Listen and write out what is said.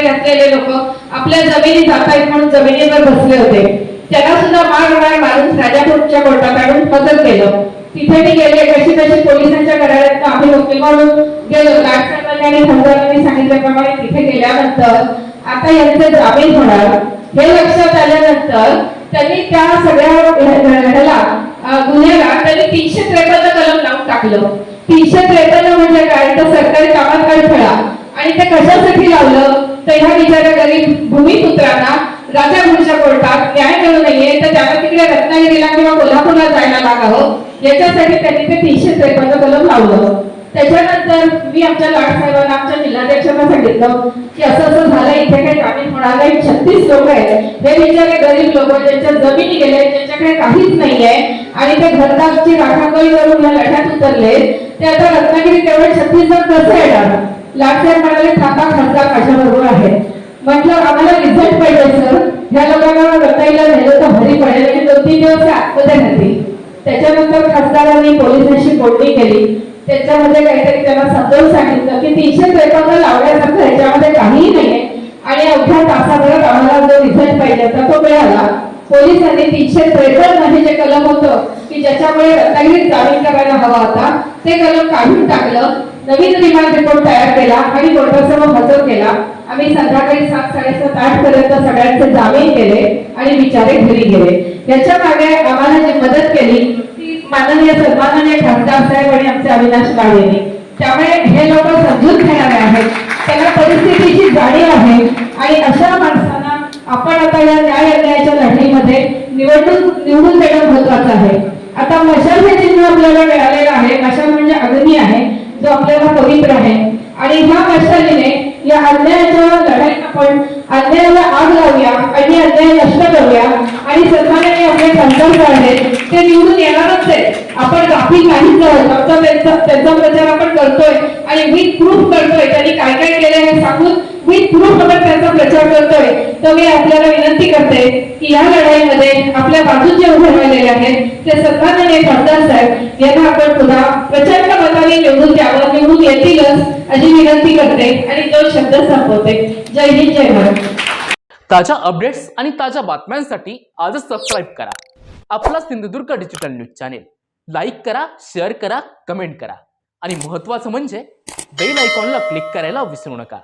कपडे घातलेले लोक आपल्या जमिनी जातायत म्हणून जमिनीवर बसले होते. त्यांना सुद्धा मार मार मारून राजापूरच्या कोर्टात आणून हजर केलं. तिथे मी गेले कशी कशी पोलिसांच्या घरात आम्ही वकील म्हणून गेलो. लाटसाहेबांनी आणि खासदारांनी सांगितल्याप्रमाणे तिथे गेल्यानंतर आता यांचे जामीन होणार. हे लक्षात आल्यानंतर त्यांनी त्या सगळ्या ह्याला गुन्ह्याला त्यांनी तीनशे त्रेपन्न कलम लावून टाकलं. तीनशे त्रेपन्न म्हणजे काय? तर सरकारी कामात अडथळा आणि ते कशासाठी लावलं? तर ह्या बिचाऱ्या गरीब भूमिपुत्रांना राजापूरच्या कोर्टात न्याय मिळू नये तर त्याला तिकडे रत्नागिरीला किंवा कोल्हापूरला जायला लागावं याच्यासाठी त्यांनी ते तीनशे त्रेपन्न कलम लावलं. त्याच्यानंतर मी आमच्या लाडसाहेबांना आमच्या जिल्हाध्यक्षांना सांगितलं की असं असं झालं इथे काही ग्रामीण होणार नाही छत्तीस लोक आहेत. हे बिचारे गरीब लोक ज्यांच्या जमिनी गेले ज्यांच्याकडे काहीच नाहीये आणि ते घरदारची राखाकळी करून या लढ्यात उतरले ते आता रत्नागिरी तेवढे छत्तीस जण कसं येणार? लाडसाहेब म्हणाले थांबा खासदार माझ्या बरोबर आहे. म्हटलं आम्हाला रिझल्ट पाहिजे सर ह्या लोकांना रत्नागिरीला नेलं तर भरी पडेल. आणि दोन तीन दिवस ते आतमध्ये राहतील. त्याच्यानंतर खासदारांनी पोलिसांशी बोलणी केली. त्याच्यामध्ये काहीतरी त्यांना समजावून सांगितलं की तीनशे त्रेपन्न लावण्यासारखं ह्याच्यामध्ये काहीही नाहीये. आणि अवघ्या तासाभरात आम्हाला जो रिझल्ट पाहिजे होता तो मिळाला. पोलिसांनी तीनशे त्रेपन्न हे जे कलम होतं की ज्याच्यामुळे रत्नागिरीत जामीन करायला हवा होता ते कलम काढून टाकलं. नवीन रिमांड रिपोर्ट तयार केला आणि कोर्टासमोर हजर केला. आम्ही संध्याकाळी सात साडेसात आठ पर्यंत सगळ्यांचे जामीन केले आणि विचारे घरी गेले. याच्या मागे आम्हाला जी मदत केली ती माननीय सन्माननीय खासदार साहेब आणि आमचे अविनाश यांनी. त्यामुळे हे लोक समजून घेणारे आहेत. त्यांना परिस्थितीची जाणीव आहे. आणि अशा माणसांना आपण आता या न्याय अन्यायाच्या लढणीमध्ये निवडणूक निवडून देणं महत्वाचं आहे. आता मशाल हे चिन्ह आपल्याला मिळालेलं आहे. मशाल म्हणजे अग्नी आहे जो आपल्याला पवित्र आहे. आणि ह्या मशालीने या अन्यायाच्या लढाईत आपण अन्यायाला आग लावूया आणि अन्याय नष्ट करूया. आणि सन्मानाने आपले संकल्प आहेत ते निवडून येणारच आहे आपण गाफील नाहीच आहोत आमचा त्यांचा त्यांचा प्रचार आपण करतोय आणि मी प्रूफ करतोय. त्यांनी काय काय केलं हे सांगून मी पूर्णपणे आपण त्यांचा प्रचार करतोय. तर मी आपल्याला विनंती करते की या लढाईमध्ये आपल्या बाजूत जे उभे राहिलेले आहेत ते सन्माननीय खासदार साहेब यांना आपण पुन्हा प्रचंड मताने निवडून द्यावं निवडून येतीलच अशी विनंती करते आणि दोन शब्द संपवते. जय हिंद जय भारत. ताज्या अपडेट्स आणि ताज्या बातम्यांसाठी आजच सबस्क्राईब करा. आपला Sindhudurg digital news channel like करा शेअर करा कमेंट करा. आणि महत्त्वाचं म्हणजे बेल आयकॉनला क्लिक करायला विसरू नका.